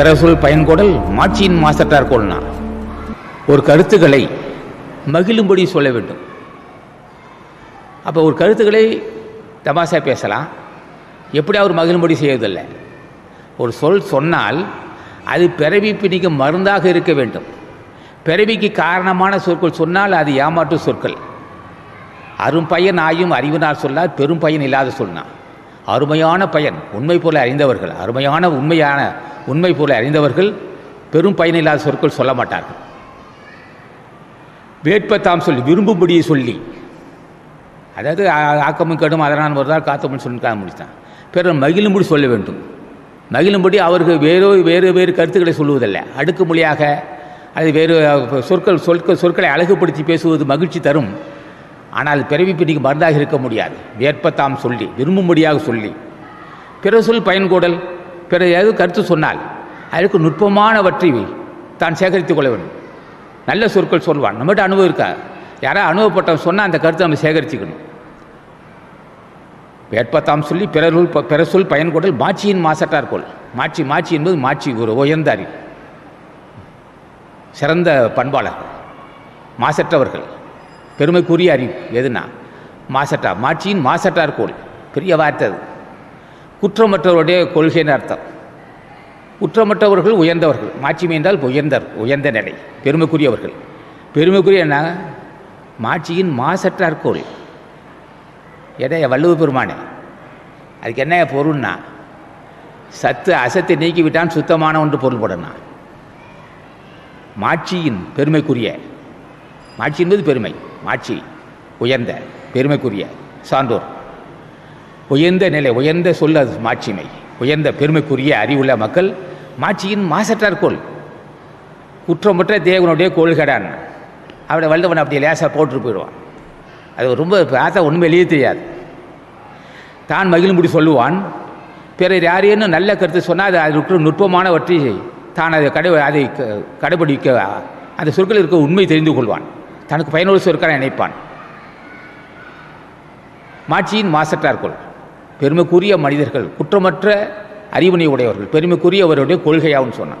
பிறசொல் பயன்கொடல் மாட்சியின் மாசற்றார் கோல்னா ஒரு கருத்துக்களை மகிழும்படி சொல்ல வேண்டும். அப்போ ஒரு கருத்துக்களை தமாஷா பேசலாம். எப்படி அவர் மகிழும்படி செய்வதில்லை ஒரு சொல் சொன்னால் அது பிறவி பிணிக்கு மருந்தாக இருக்க வேண்டும். பிறவிக்கு காரணமான சொற்கள் சொன்னால் அது ஏமாற்று சொற்கள். அரும் பயன் ஆயும் அறிவினார் சொன்னால் பெரும் பயன் இல்லாத சொன்னான் அருமையான பயன் உண்மை பொருளை அறிந்தவர்கள் அருமையான உண்மையான உண்மை பொருளை அறிந்தவர்கள் பெரும் பயனில்லாத சொற்கள் சொல்ல மாட்டார்கள். வேட்பத்தாம் சொல்லி விரும்பும்படியை சொல்லி. அதாவது ஆக்கமும் கேடும் அதனால் வருதால் காத்தமும் சொல்லி முடித்தான். பிறர் மகிழும்படி சொல்ல வேண்டும். மகிழும்படி அவர்கள் வேறு வேறு வேறு கருத்துக்களை சொல்லுவதில்லை. அடுக்கு மொழியாக அது வேறு சொற்கள் சொற்கள் சொற்களை அழகுபடுத்தி பேசுவது மகிழ்ச்சி தரும். ஆனால் பிறவி பிடிக்கு மருந்தாக இருக்க முடியாது. வேட்பத்தாம் சொல்லி விரும்பும்படியாக சொல்லி. பிற சொல் பயன்கூடல் பிற ஏதோ கருத்து சொன்னால் அதற்கு நுட்பமானவற்றை தான் சேகரித்துக் கொள்ள வேண்டும். நல்ல சொற்கள் சொல்வான். நம்மகிட்ட அனுபவம் இருக்கா? யாராவது அனுபவப்பட்டவன் சொன்னால் அந்த கருத்தை நம்ம சேகரிச்சுக்கணும். வேட்பத்தாம் சொல்லி பிறருள் ப- பிற சொல் பயன்கொடல் மாட்சியின் மாசட்டார் கொள் மாட்சி மாட்சி என்பது மாட்சி ஒரு உயர்ந்தாரி சிறந்த பண்பாளர்கள் மாசற்றவர்கள். பெருமைக்குரிய அறிவு எதுனா? மாசட்டா. மாட்சியின் மாசட்டார் கோள். பெரிய வார்த்தை அது. குற்றமற்றவருடைய கொள்கைன்னு அர்த்தம். குற்றமற்றவர்கள் உயர்ந்தவர்கள். மாட்சிமை என்றால் உயர்ந்தர் உயர்ந்த நிலை. பெருமைக்குரியவர்கள். பெருமைக்குரிய என்ன? மாட்சியின் மாசற்றார் கோள். எடைய வள்ளுவ பெருமானே? அதுக்கு என்ன பொருள்னா? சத்து அசத்தை நீக்கிவிட்டான் சுத்தமான ஒன்று பொருள் போடணும் மாட்சியின் பெருமைக்குரிய. மாட்சி என்பது பெருமை. மாட்சி உயர்ந்த பெருமைக்குரிய சான்றோர். உயர்ந்த நிலை உயர்ந்த சொல் அது மாட்சிமை. உயர்ந்த பெருமைக்குரிய அறிவுள்ள மக்கள் மாட்சியின் மாசற்றார் கோல். குற்றமற்ற தேவனுடைய கோள்கடான். அவனை வல்லவன் அப்படி லேசாக போட்டுட்டு போயிடுவான். அது ரொம்ப பார்த்தா உண்மையிலேயே எழுத தெரியாது. தான் மகிழும்படி சொல்லுவான் பிறர் யாரேனும் நல்ல கருத்து சொன்னால் அது அதுக்கு நுட்பமானவற்றை தான் அதை கடை அதை க- கடைபிடிக்க அந்த சொற்களில் இருக்க உண்மை தெரிந்து கொள்வான். தனக்கு பயனுள்ள சொற்களை நினைப்பான். மாட்சியின் மாசற்றார்கள் பெருமைக்குரிய மனிதர்கள் குற்றமற்ற அறிவுனை உடையவர்கள் பெருமைக்குரியவருடைய கொள்கையாகவும் சொன்னான்.